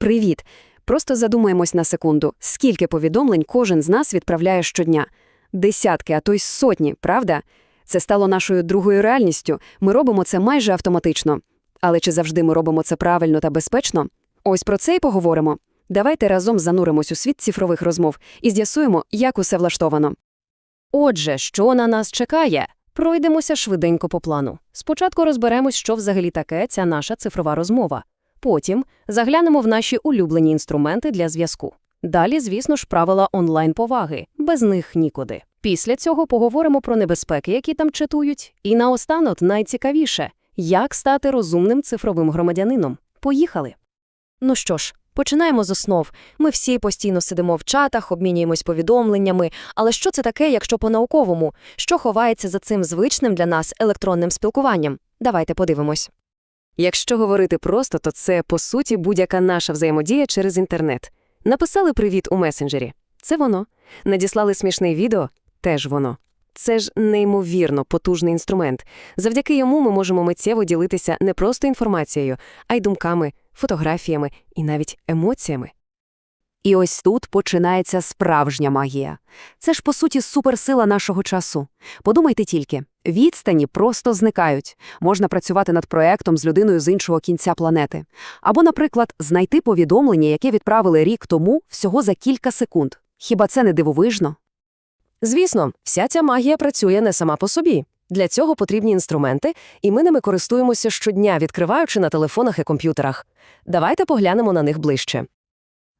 Привіт! Просто задумаємось на секунду, скільки повідомлень кожен з нас відправляє щодня. Десятки, а то й сотні, правда? Це стало нашою другою реальністю. Ми робимо це майже автоматично. Але чи завжди ми робимо це правильно та безпечно? Ось про це й поговоримо. Давайте разом зануримось у світ цифрових розмов і з'ясуємо, як усе влаштовано. Отже, що на нас чекає? Пройдемося швиденько по плану. Спочатку розберемось, що взагалі таке ця наша цифрова розмова. Потім заглянемо в наші улюблені інструменти для зв'язку. Далі, звісно ж, правила онлайн-поваги, без них нікуди. Після цього поговоримо про небезпеки, які там чатують. І наостанок найцікавіше – як стати розумним цифровим громадянином. Поїхали! Ну що ж, починаємо з основ. Ми всі постійно сидимо в чатах, обмінюємось повідомленнями. Але що це таке, якщо по-науковому? Що ховається за цим звичним для нас електронним спілкуванням? Давайте подивимось. Якщо говорити просто, то це, по суті, будь-яка наша взаємодія через інтернет. Написали привіт у месенджері. Це воно. Надіслали смішне відео теж воно. Це ж неймовірно потужний інструмент. Завдяки йому ми можемо миттєво ділитися не просто інформацією, а й думками, фотографіями і навіть емоціями. І ось тут починається справжня магія. Це ж, по суті, суперсила нашого часу. Подумайте тільки, відстані просто зникають. Можна працювати над проектом з людиною з іншого кінця планети. Або, наприклад, знайти повідомлення, яке відправили рік тому всього за кілька секунд. Хіба це не дивовижно? Звісно, вся ця магія працює не сама по собі. Для цього потрібні інструменти, і ми ними користуємося щодня, відкриваючи на телефонах і комп'ютерах. Давайте поглянемо на них ближче.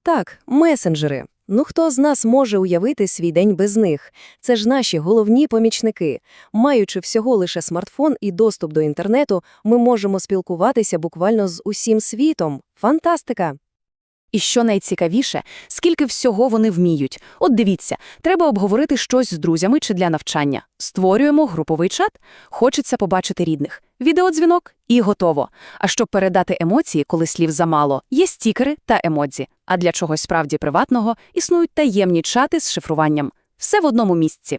Так, месенджери. Ну хто з нас може уявити свій день без них? Це ж наші головні помічники. Маючи всього лише смартфон і доступ до інтернету, ми можемо спілкуватися буквально з усім світом. Фантастика! І що найцікавіше, скільки всього вони вміють. От дивіться, треба обговорити щось з друзями чи для навчання. Створюємо груповий чат, хочеться побачити рідних. Відеодзвінок і готово. А щоб передати емоції, коли слів замало, є стікери та емодзі. А для чогось справді приватного існують таємні чати з шифруванням. Все в одному місці.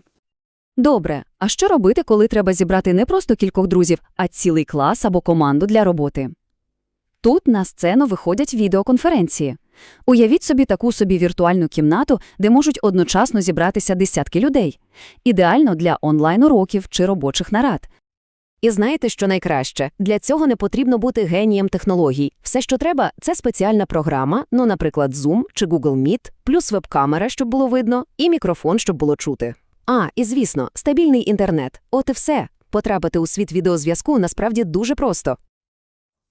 Добре, а що робити, коли треба зібрати не просто кількох друзів, а цілий клас або команду для роботи? Тут на сцену виходять відеоконференції. Уявіть собі таку собі віртуальну кімнату, де можуть одночасно зібратися десятки людей. Ідеально для онлайн-уроків чи робочих нарад. І знаєте, що найкраще? Для цього не потрібно бути генієм технологій. Все, що треба, це спеціальна програма, ну, наприклад, Zoom чи Google Meet, плюс веб-камера, щоб було видно, і мікрофон, щоб було чути. А, і звісно, стабільний інтернет. От і все. Потрапити у світ відеозв'язку насправді дуже просто.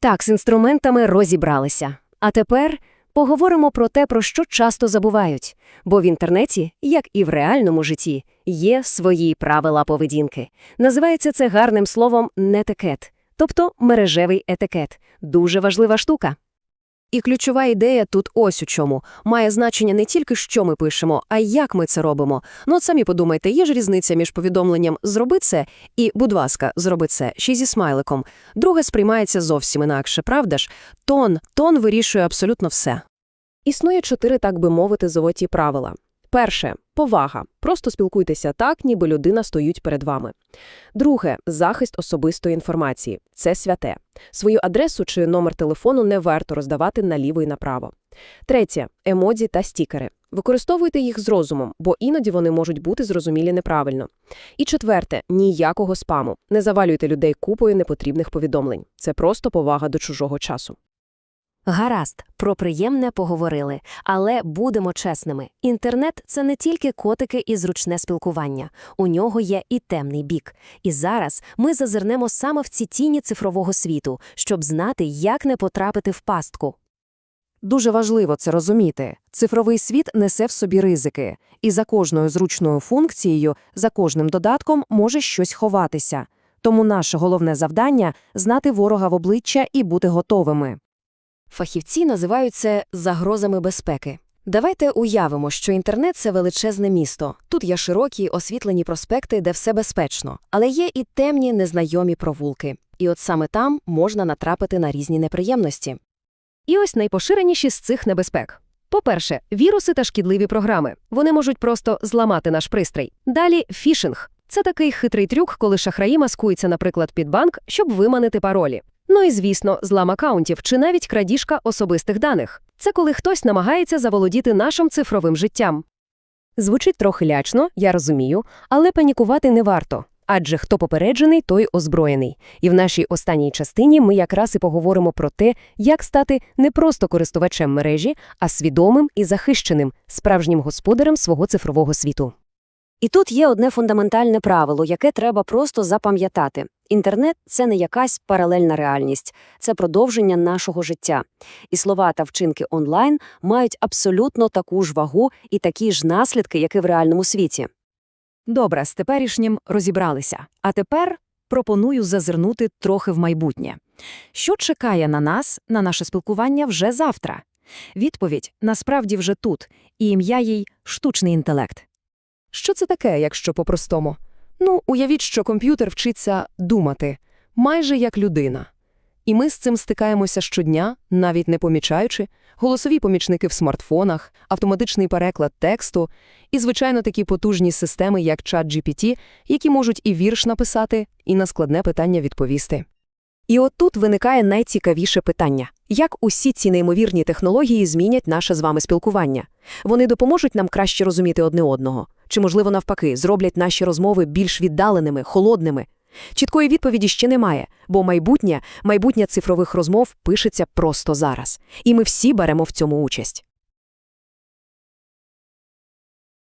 Так, з інструментами розібралися. А тепер поговоримо про те, про що часто забувають. Бо в інтернеті, як і в реальному житті, є свої правила поведінки. Називається це гарним словом нетикет, тобто мережевий етикет. Дуже важлива штука. І ключова ідея тут ось у чому. Має значення не тільки, що ми пишемо, а й як ми це робимо. Ну от самі подумайте, є ж різниця між повідомленням «зроби це» і «будь ласка, зроби це» ще зі смайликом. Друге сприймається зовсім інакше, правда ж? Тон, тон вирішує абсолютно все. Існує чотири, так би мовити, золоті правила. Перше повага. Просто спілкуйтеся так, ніби людина стоїть перед вами. Друге захист особистої інформації. Це святе. Свою адресу чи номер телефону не варто роздавати наліво і направо. Третє емодзі та стікери. Використовуйте їх з розумом, бо іноді вони можуть бути зрозумілі неправильно. І четверте ніякого спаму. Не завалюйте людей купою непотрібних повідомлень. Це просто повага до чужого часу. Гаразд, про приємне поговорили, але будемо чесними. Інтернет це не тільки котики і зручне спілкування. У нього є і темний бік. І зараз ми зазирнемо саме в ці тіні цифрового світу, щоб знати, як не потрапити в пастку. Дуже важливо це розуміти. Цифровий світ несе в собі ризики, і за кожною зручною функцією, за кожним додатком може щось ховатися. Тому наше головне завдання знати ворога в обличчя і бути готовими. Фахівці називають це загрозами безпеки. Давайте уявимо, що інтернет це величезне місто. Тут є широкі освітлені проспекти, де все безпечно, але є і темні незнайомі провулки. І от саме там можна натрапити на різні неприємності. І ось найпоширеніші з цих небезпек. По-перше, віруси та шкідливі програми. Вони можуть просто зламати наш пристрій. Далі фішинг. Це такий хитрий трюк, коли шахраї маскуються, наприклад, під банк, щоб виманити паролі. Ну і звісно, злам акаунтів чи навіть крадіжка особистих даних. Це коли хтось намагається заволодіти нашим цифровим життям. Звучить трохи лячно, я розумію, але панікувати не варто. Адже хто попереджений, той озброєний. І в нашій останній частині ми якраз і поговоримо про те, як стати не просто користувачем мережі, а свідомим і захищеним, справжнім господарем свого цифрового світу. І тут є одне фундаментальне правило, яке треба просто запам'ятати. Інтернет – це не якась паралельна реальність, це продовження нашого життя. І слова та вчинки онлайн мають абсолютно таку ж вагу і такі ж наслідки, як і в реальному світі. Добре, з теперішнім розібралися. А тепер пропоную зазирнути трохи в майбутнє. Що чекає на нас, на наше спілкування вже завтра? Відповідь насправді вже тут, і ім'я їй – штучний інтелект. Що це таке, якщо по-простому? Ну, уявіть, що комп'ютер вчиться думати, майже як людина. І ми з цим стикаємося щодня, навіть не помічаючи, голосові помічники в смартфонах, автоматичний переклад тексту і, звичайно, такі потужні системи, як ChatGPT, які можуть і вірш написати, і на складне питання відповісти. І от тут виникає найцікавіше питання. Як усі ці неймовірні технології змінять наше з вами спілкування? Вони допоможуть нам краще розуміти одне одного? Чи, можливо, навпаки, зроблять наші розмови більш віддаленими, холодними? Чіткої відповіді ще немає, бо майбутнє, майбутнє цифрових розмов пишеться просто зараз. І ми всі беремо в цьому участь.